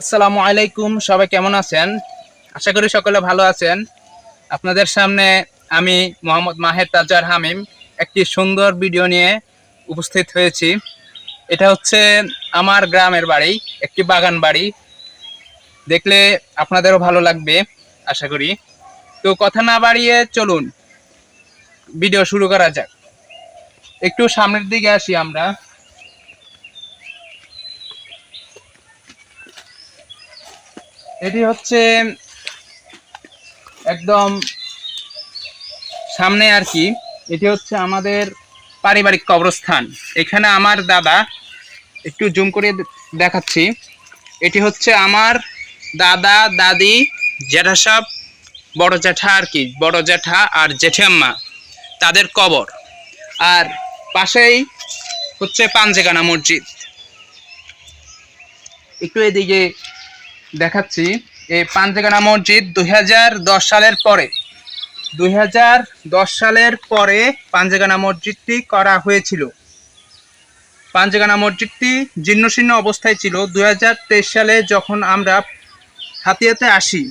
আসসালামু আলাইকুম, সবাই কেমন আছেন? আশা করি সকলে ভালো আছেন। আপনাদের সামনে আমি মোহাম্মদ মাহের তাজার হামিম একটি সুন্দর ভিডিও নিয়ে উপস্থিত হয়েছি। এটা হচ্ছে আমার গ্রামের বাড়ি, একটি বাগান বাড়ি। দেখলে আপনাদেরও ভালো লাগবে, আশা করি। তো কথা না বাড়িয়ে চলুন, ভিডিও শুরু করা যাক। একটু সামনের দিকে আসি আমরা। এটি হচ্ছে একদম সামনে আর কি। এটি হচ্ছে আমাদের পারিবারিক কবরস্থান। এখানে আমার দাদা, একটু জুম করে দেখাচ্ছি। এটি হচ্ছে আমার দাদা, দাদি জ্যাঠা সাহ বড় জ্যাঠা আর কি, বড় জ্যাঠা আর জেঠিয়াম্মা, তাদের কবর। আর পাশেই হচ্ছে পাঞ্জেগানা মসজিদ। একটু এদিকে দেখাচ্ছি এই পাঞ্জেগানা মসজিদ দু হাজার দশ সালের পরে। দু হাজার দশ সালের পরে পাঞ্জেগানা মসজিদটি করা হয়েছিল। পাঞ্জেগানা মসজিদটি জীর্ণশীর্ণ অবস্থায় ছিল। দু হাজার তেইশ সালে যখন আমরা হাতিয়াতে আসি,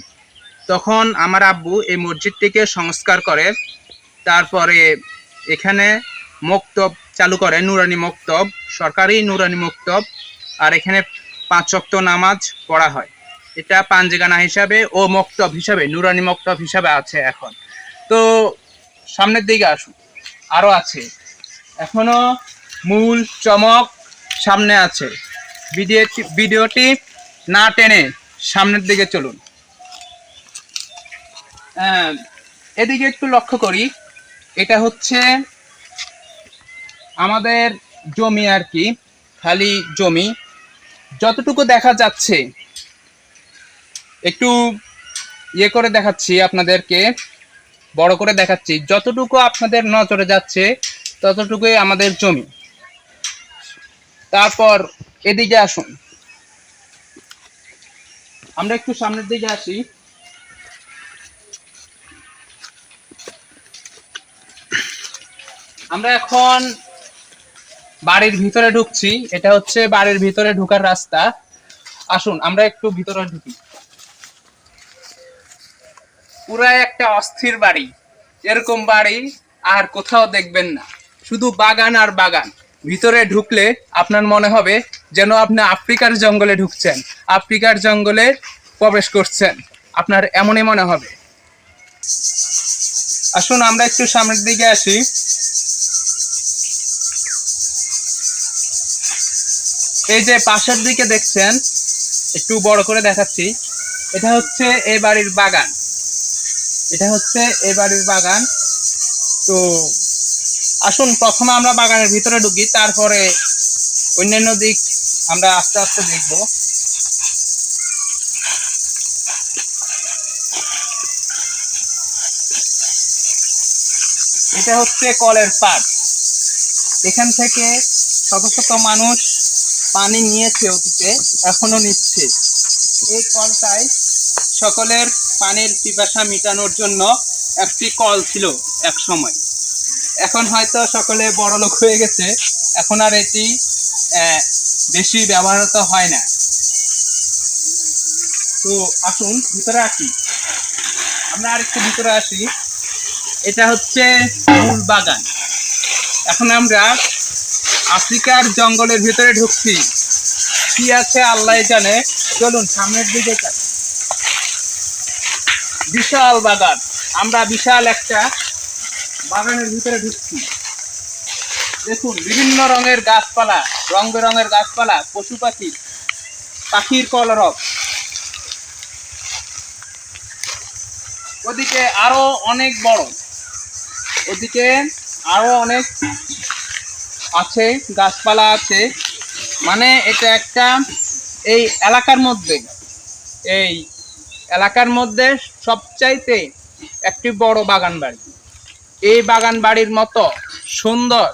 তখন আমার আব্বু এই মসজিদটিকে সংস্কার করে, তারপরে এখানে মক্তব চালু করে, নুরানি মক্তব, সরকারি নুরানি মক্তব, আর এখানে পাঁচ ওয়াক্ত নামাজ পড়া হয়। এটা পাঞ্জেগানা হিসাবে ও মক্তব হিসাবে নুরানি মক্তব হিসাবে আছে এখন। তো সামনের দিকে আসুন। আরও আছে। এখনও মূল চমক সামনে আছে। ভিডিওটি ভিডিওটি না টেনে সামনের দিকে চলুন। আহ, এদিকে একটু লক্ষ্য করি। এটা হচ্ছে আমাদের জমি আর কি খালি জমি। যতটুকু দেখা যাচ্ছে একটু ইয়ে করে দেখাচ্ছি আপনাদেরকে, বড় করে দেখাচ্ছি। যতটুকু আপনাদের নজরে যাচ্ছে, ততটুকুই আমাদের জমি। তারপর এদিকে আসুন। আমরা একটু সামনের দিকে আসি। আমরা এখন বাড়ির ভিতরে ঢুকছি। এটা হচ্ছে বাড়ির ভিতরে ঢোকার রাস্তা। আসুন, আমরা একটু ভিতরে ঢুকি। পুরাই একটা অস্থির বাড়ি। এরকম বাড়ি আর কোথাও দেখবেন না। শুধু বাগান আর বাগান। ভিতরে ঢুকলে আপনার মনে হবে যেন আপনি আফ্রিকার জঙ্গলে ঢুকছেন। আফ্রিকার জঙ্গলে প্রবেশ করছেন। আপনার এমনই মনে হবে। আসুন, আমরা একটু সামনের দিকে আসি। এই যে পাশের দিকে দেখছেন, একটু বড় করে দেখাচ্ছি। এটা হচ্ছে এই বাড়ির বাগান। এটা হচ্ছে এ বাড়ির বাগান। তো আসুন, প্রথমে আমরা বাগানের ভিতরে ঢুকি, তারপরে অন্যান্য দিক আমরা আস্তে আস্তে দেখব। এটা হচ্ছে কলের পাট এখান থেকে শত শত মানুষ পানি নিয়েছে অতীতে, এখনও নিচ্ছে। এই কলটাই সকলের পানির পিপাসা মেটানোর জন্য একটি কল ছিল এক সময়। এখন হয়তো সকলে বড় লোক হয়ে গেছে, এখন আর এটি বেশি ব্যবহৃত হয় না। তো আসুন, ভিতরে আসি। আমরা আরেকটু ভিতরে আসি। এটা হচ্ছে মূল বাগান। এখন আমরা আফ্রিকার জঙ্গলের ভিতরে ঢুকছি। কি আছে আল্লাহ জানে। চলুন, সামনের দিকে যাই। বিশাল বাগান। আমরা বিশাল একটা বাগানের ভিতরে ঢুকছি। দেখুন, বিভিন্ন রঙের গাছপালা, রং বেরঙের গাছপালা, পশু পাখি, পাখির কলরব ওদিকে আরও অনেক বড়, ওদিকে আরও অনেক আছে, গাছপালা আছে। মানে এটা একটা এই এলাকার মধ্যে, এই এলাকার মধ্যে সবচাইতে একটি বড় বাগান বাড়ি। এই বাগান বাড়ির মতো সুন্দর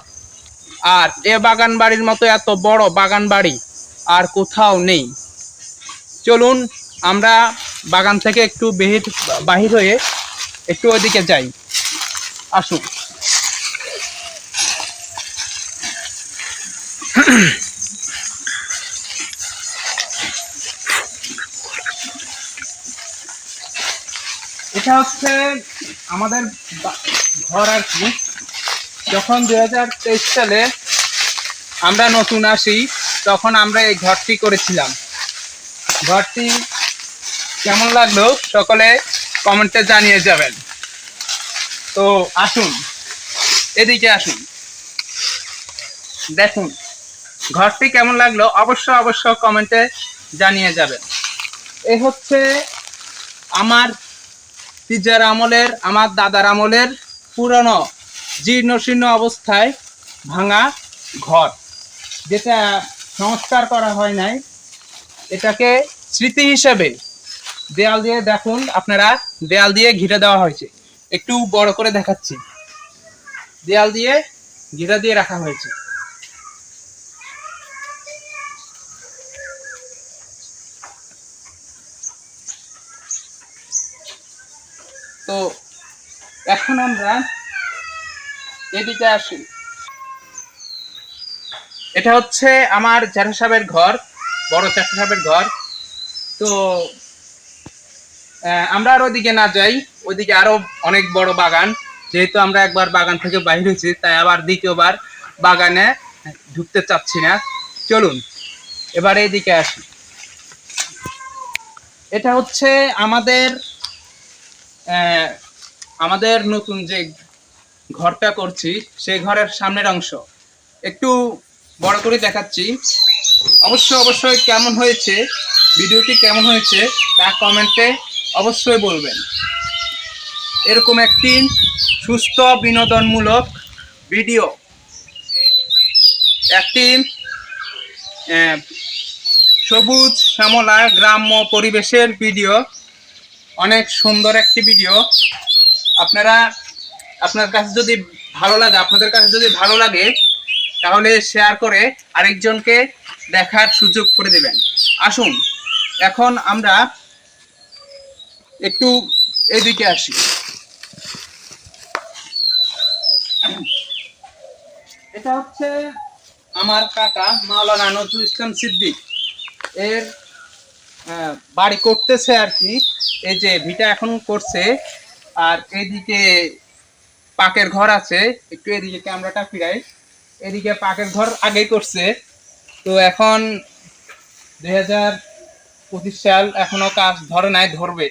আর এ বাগান বাড়ির মতো এত বড় বাগান বাড়ি আর কোথাও নেই। চলুন আমরা বাগান থেকে একটু বেহির বাহির হয়ে একটু ওইদিকে যাই। আসুন। এটা হচ্ছে আমাদের ঘর আর কি। যখন দু হাজার তেইশ সালে আমরা নতুন আসি, তখন আমরা এই ঘরটি করেছিলাম। ঘরটি কেমন লাগল সকলে কমেন্টে জানিয়ে যাবেন। তো আসুন, এদিকে আসুন। দেখুন, ঘরটি কেমন লাগল অবশ্য অবশ্য কমেন্টে জানিয়ে যাবেন। এই হচ্ছে আমার পিজার আমলের, আমার দাদার আমলের পুরনো জীর্ণ শীর্ণ অবস্থায় ভাঙা ঘর, যেটা সংস্কার করা হয় নাই। এটাকে স্মৃতি হিসেবে দেয়াল দিয়ে দেখুন, আপনারা দেয়াল দিয়ে ঘিরে দেওয়া হয়েছে। একটু বড় করে দেখাচ্ছি। দেয়াল দিয়ে ঘিরে দিয়ে রাখা হয়েছে। তো এখন আমরা এদিকে আসি। এটা হচ্ছে আমার জ্যাঠা সাহেবের ঘর, বড় জ্যাঠা সাহেবের ঘর। তো আমরা আর ওইদিকে না যাই ওইদিকে আরও অনেক বড় বাগান। যেহেতু আমরা একবার বাগান থেকে বাইরে হয়েছি, তাই আবার দ্বিতীয়বার বাগানে ঢুকতে চাচ্ছি না। চলুন, এবার এইদিকে আসি। এটা হচ্ছে আমাদের আমাদের নতুন যে ঘরটা করছি, সেই ঘরের সামনের অংশ। একটু বড় করে দেখাচ্ছি। অবশ্য, অবশ্যই কেমন হয়েছে, ভিডিওটি কেমন হয়েছে, তা কমেন্টে অবশ্যই বলবেন। এরকম একটি সুস্থ, বিনোদনমূলক ভিডিও। একটি সবুজ, শ্যামলা, গ্রাম্য পরিবেশের ভিডিও। অনেক সুন্দর একটি ভিডিও আপনারা, আপনার কাছে যদি ভালো লাগে, আপনাদের কাছে যদি ভালো লাগে, তাহলে শেয়ার করে আরেকজনকে দেখার সুযোগ করে দেবেন। আসুন, এখন আমরা একটু এদিকে আসি। এটা হচ্ছে আমার কাকা মাওলানা নজরুল ইসলাম সিদ্দিক। এর বাড়ি করতেছে আর কি। এই যে ভিটা এখন করছে, আর এদিকে পাকের ঘর আছে, একটু এদিকে ক্যামেরাটা ফিরাই। এদিকে পাকের ঘর আগেই করছে। তো এখন দুই হাজার পঁচিশ সাল এখনও কাজ ধরে নাই, ধরবে।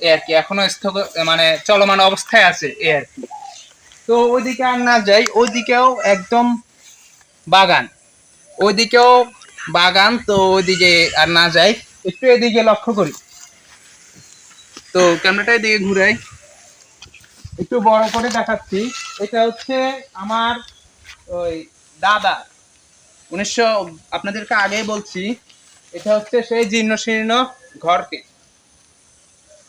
এ আর কি, এখনও স্থগ মানে চলমান অবস্থায় আছে, এ আর কি। তো ওইদিকে আর না যাই, ওইদিকেও একদম বাগান। ওইদিকেও বাগান, তো ওইদিকে আর না যাই, একটু এদিকে লক্ষ্য করি। তো ক্যামেরাটা এদিকে ঘুরাই। একটু বড় করে দেখাচ্ছি। এটা হচ্ছে আমার ওই দাদা। উনিশশো আপনাদেরকে আগেই বলছি এটা হচ্ছে সেই জীর্ণ শীর্ণ ঘরটি।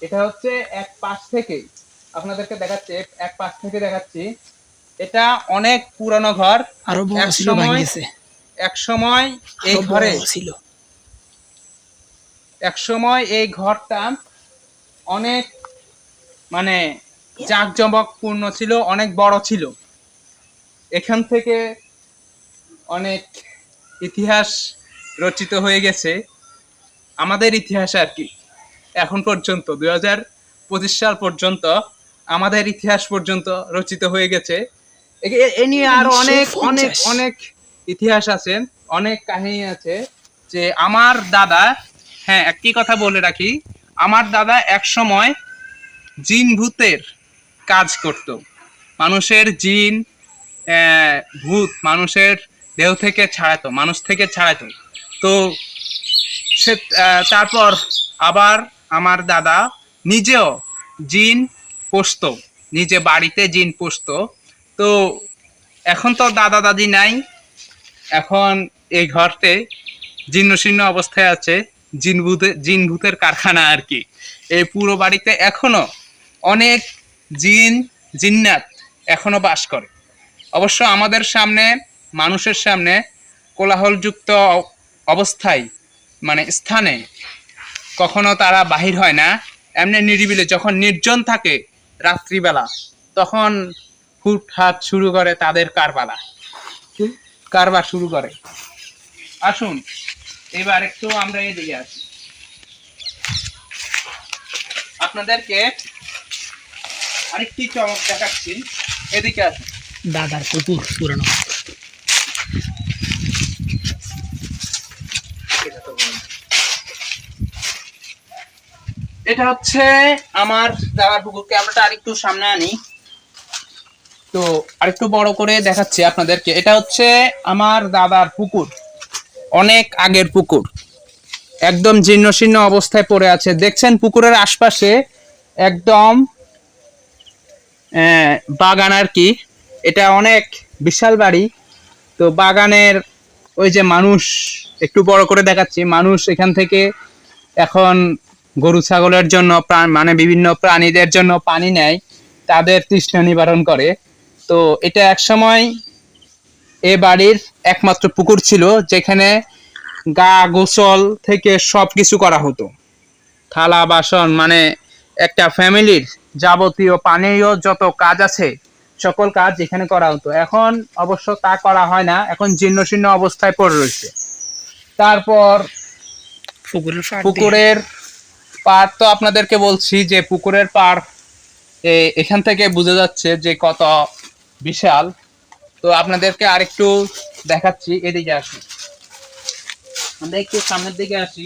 এটা হচ্ছে এক পাশ থেকে আপনাদেরকে দেখাচ্ছি এক পাশ থেকে দেখাচ্ছি। এটা অনেক পুরানো ঘর। আরও এক সময়- এক সময় এই ঘরে ছিল। এক সময় এই ঘরটা অনেক মানে জাঁকজমকপূর্ণ ছিল অনেক বড় ছিল। এখান থেকে অনেক ইতিহাস রচিত হয়ে গেছে। আমাদের ইতিহাস আর কি। এখন পর্যন্ত দুই হাজার পঁচিশ সাল পর্যন্ত আমাদের ইতিহাস পর্যন্ত রচিত হয়ে গেছে। এ নিয়ে আরও অনেক অনেক অনেক ইতিহাস আছে অনেক কাহিনী আছে যে আমার দাদা হ্যাঁ একটি কথা বলে রাখি আমার দাদা এক সময় জিন ভূতের কাজ করত। মানুষের জিন ভূত মানুষের দেহ থেকে ছাড়াতো মানুষ থেকে ছাড়াতো তো সে তারপর আবার আমার দাদা নিজেও জিন পোষত, নিজে বাড়িতে জিন পোষত। তো এখন তো দাদা দাদি নাই, এখন এই ঘরতে জীর্ণ শীর্ণ অবস্থায় আছে। জিন ভূতে জিন ভূতের কারখানা আর কি। এই পুরো বাড়িতে এখনও অনেক জিন, জিন্নাত এখনও বাস করে। অবশ্য আমাদের সামনে, মানুষের সামনে কোলাহলযুক্ত অবস্থায় মানে স্থানে কখনো তারা বাহির হয় না। এমনি নিরিবিলে যখন নির্জন থাকে রাত্রিবেলা, তখন হুট হাত শুরু করে তাদের কারবালা। কারবার শুরু করে। আসুন। এবার একটু আমরা এদিকে আসি। আপনাদেরকে আরেকটি চমক দেখাচ্ছি। এদিকে আসুন। দাদার পুকুর পুরানো। এটা হচ্ছে আমার দাদার পুকুর ক্যামেরাটা আরেকটু সামনে আনি। তো আরেকটু বড় করে দেখাচ্ছি আপনাদেরকে। এটা হচ্ছে আমার দাদার পুকুর। অনেক আগের পুকুর। একদম জীর্ণ শীর্ণ অবস্থায় পড়ে আছে। দেখছেন পুকুরের আশপাশে একদম বাগান আর কি। এটা অনেক বিশাল বাড়ি। তো বাগানের ওই যে মানুষ, একটু বড় করে দেখাচ্ছি। মানুষ এখান থেকে এখন গরু, ছাগলের জন্য মানে বিভিন্ন প্রাণীদের জন্য পানি নেয়। তাদের তৃষ্ণা নিবারণ করে। তো এটা একসময় এ বাড়ির একমাত্র পুকুর ছিল যেখানে গা গোসল থেকে সব কিছু করা হতো। থালা বাসন মানে একটা ফ্যামিলির যাবতীয় পানীয় যত কাজ আছে সকল কাজ এখানে করা হতো। এখন অবশ্য তা করা হয় না এখন জীর্ণ শীর্ণ অবস্থায় পড়ে রয়েছে। তারপর পুকুরের পাড় তো আপনাদেরকে বলছি যে পুকুরের পাড় এ- এখান থেকে বোঝা যাচ্ছে যে কত বিশাল। তো আপনাদেরকে আরেকটু দেখাচ্ছি এদিকে আসি। আমরা একটু সামনের দিকে আসি।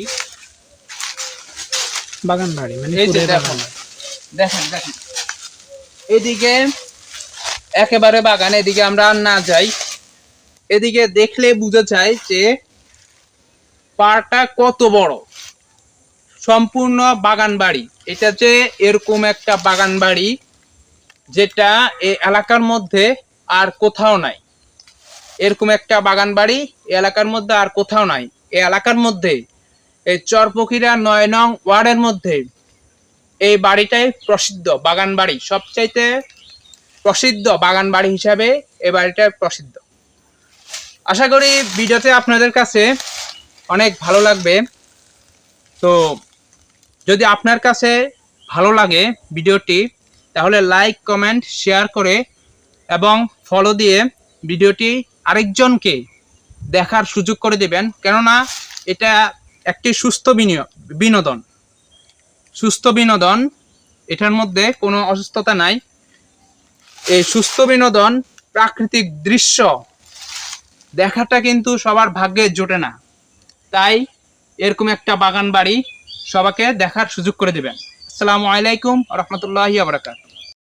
বাগান বাড়ি মানে এই যে দেখুন দেখেন দেখেন। এদিকে একেবারে বাগান এদিকে আমরা না যাই। এদিকে দেখলে বোঝা যায় যে পাড়টা কত বড়। সম্পূর্ণ বাগান বাড়ি। এটা যে এরকম একটা বাগান বাড়ি যেটা এই এলাকার মধ্যে আর কোথাও নাই। এরকম একটা বাগান বাড়ি এলাকার মধ্যে আর কোথাও নাই। এই এলাকার মধ্যে এই চরপকিরা নয় নং ওয়ার্ডের মধ্যে এই বাড়িটাই প্রসিদ্ধ বাগান বাড়ি। সবচাইতে প্রসিদ্ধ বাগান বাড়ি হিসাবে এই বাড়িটা প্রসিদ্ধ। আশা করি ভিডিওতে আপনাদের কাছে অনেক ভালো লাগবে। তো যদি আপনার কাছে ভালো লাগে ভিডিওটি, তাহলে লাইক, কমেন্ট, শেয়ার করে এবং ফলো দিয়ে ভিডিওটি আরেকজনকে দেখার সুযোগ করে দেবেন। কেননা এটা একটি সুস্থ বিনিয়োগ বিনোদন। সুস্থ বিনোদন, এটার মধ্যে কোনো অসুস্থতা নাই। এই সুস্থ বিনোদন প্রাকৃতিক দৃশ্য দেখাটা কিন্তু সবার ভাগ্যে জোটে না। তাই এরকম একটা বাগান বাড়ি সবাইকে দেখার সুযোগ করে দেবেন। আসসালামু আলাইকুম রহমতুল্লাহি আবরাকাত